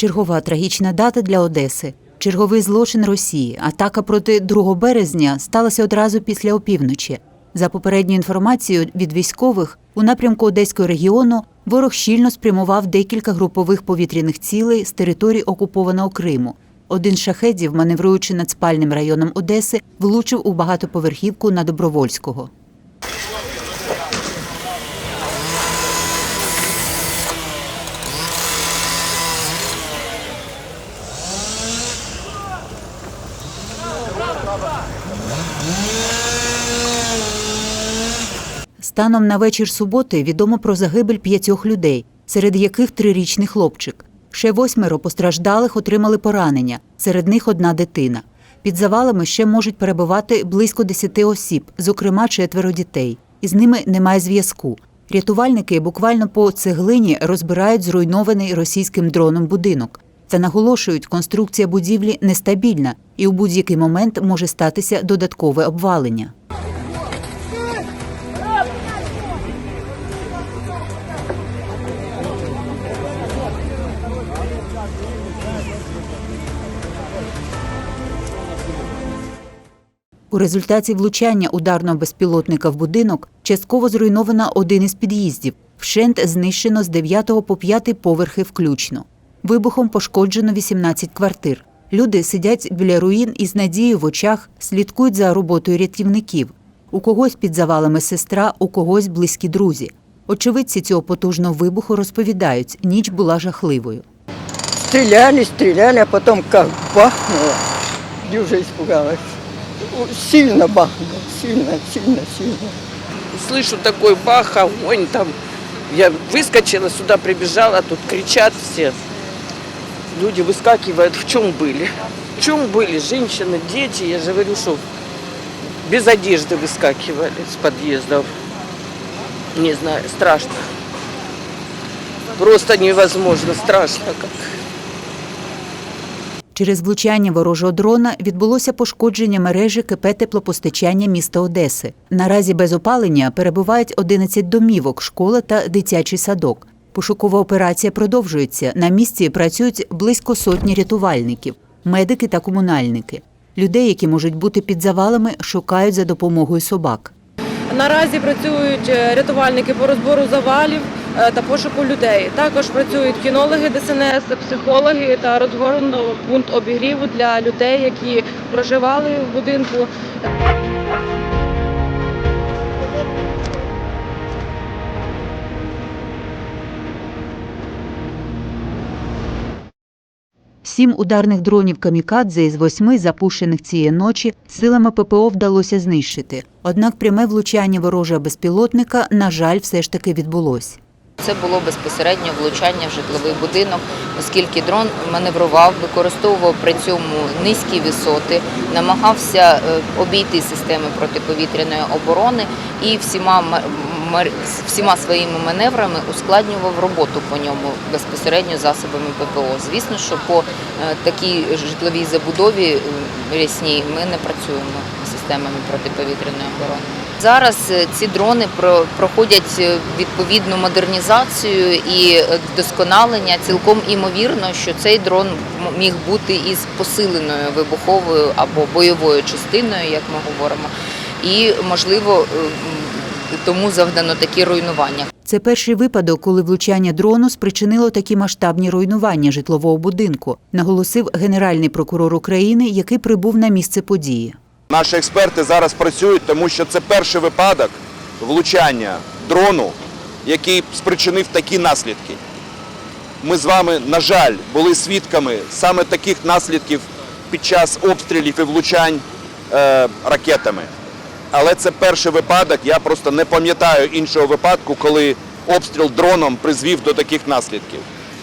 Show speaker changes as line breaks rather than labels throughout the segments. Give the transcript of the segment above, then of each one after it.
Чергова трагічна дата для Одеси. Черговий злочин Росії. Атака проти 2 березня сталася одразу після опівночі. За попередньою інформацією від військових, у напрямку Одеського регіону ворог щільно спрямував декілька групових повітряних цілей з території окупованого Криму. Один з шахедів, маневруючи над спальним районом Одеси, влучив у багатоповерхівку на Добровольського. Станом на вечір суботи відомо про загибель п'ятьох людей, серед яких трирічний хлопчик. Ще восьмеро постраждалих отримали поранення, серед них одна дитина. Під завалами ще можуть перебувати близько десяти осіб, зокрема четверо дітей. Із ними немає зв'язку. Рятувальники буквально по цеглині розбирають зруйнований російським дроном будинок. Та наголошують, конструкція будівлі нестабільна і у будь-який момент може статися додаткове обвалення. У результаті влучання ударного безпілотника в будинок частково зруйновано один із під'їздів. Вщент знищено з 9 по 5 поверхи включно. Вибухом пошкоджено 18 квартир. Люди сидять біля руїн і з надією в очах слідкують за роботою рятівників. У когось під завалами сестра, у когось близькі друзі. Очевидці цього потужного вибуху розповідають, ніч була жахливою.
Стреляли, стреляли, а потом как бахнуло. Я уже испугалась. Сильно бахнуло, сильно, сильно, сильно.
слышу такой бах, огонь там. Я выскочила сюда, прибежала, тут кричат все. Люди выскакивают, в чем были? В чем были женщины, дети, я же говорю, что без одежды выскакивали с подъездов. Не знаю, страшно. Просто невозможно, страшно как.
Через влучання ворожого дрона відбулося пошкодження мережі КП теплопостачання міста Одеси. Наразі без опалення перебувають 11 домівок, школа та дитячий садок. Пошукова операція продовжується. На місці працюють близько сотні рятувальників, медики та комунальники. Людей, які можуть бути під завалами, шукають за допомогою собак.
Наразі працюють е, рятувальники по розбору завалів та пошуку людей. Також працюють кінологи ДСНС, психологи та розгорнуто пункт обігріву для людей, які проживали в будинку.
Сім ударних дронів камікадзе із восьми, запущених цієї ночі, силами ППО вдалося знищити. Однак пряме влучання ворожого безпілотника, на жаль, все ж таки відбулось.
Це було безпосередньо влучання в житловий будинок, оскільки дрон маневрував, використовував при цьому низькі висоти, намагався е, обійти системи протиповітряної оборони і всіма ма- всіма своїми маневрами ускладнював роботу по ньому безпосередньо засобами ППО. Звісно, що по е, такій житловій забудові е, рясній ми не працюємо системами протиповітряної оборони. Зараз е, ці дрони про- проходять е, відповідну модернізацію і е, вдосконалення. Цілком імовірно, що цей дрон міг бути із посиленою вибуховою або бойовою частиною, як ми говоримо, і можливо тому завдано такі руйнування.
Це перший випадок, коли влучання дрону спричинило такі масштабні руйнування житлового будинку, наголосив генеральний прокурор України, який прибув на місце події.
Наші експерти зараз працюють, тому що це перший випадок влучання дрону, який спричинив такі наслідки. Ми з вами, на жаль, були свідками саме таких наслідків під час обстрілів і влучань е, ракетами. Але це перший випадок, я просто не пам'ятаю іншого випадку, коли обстріл дроном призвів до таких наслідків.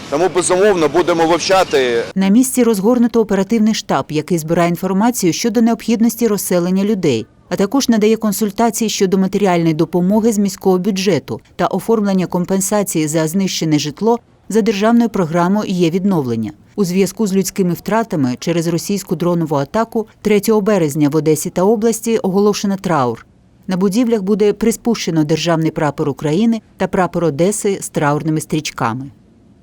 Тому безумовно будемо вивчати
На місці розгорнуто оперативний штаб, який збирає інформацію щодо необхідності розселення людей, а також надає консультації щодо матеріальної допомоги з міського бюджету та оформлення компенсації за знищене житло за державною програмою є відновлення. У зв'язку з людськими втратами через російську дронову атаку 3 березня в Одесі та області оголошено траур. На будівлях буде приспущено державний прапор України та прапор Одеси з траурними стрічками.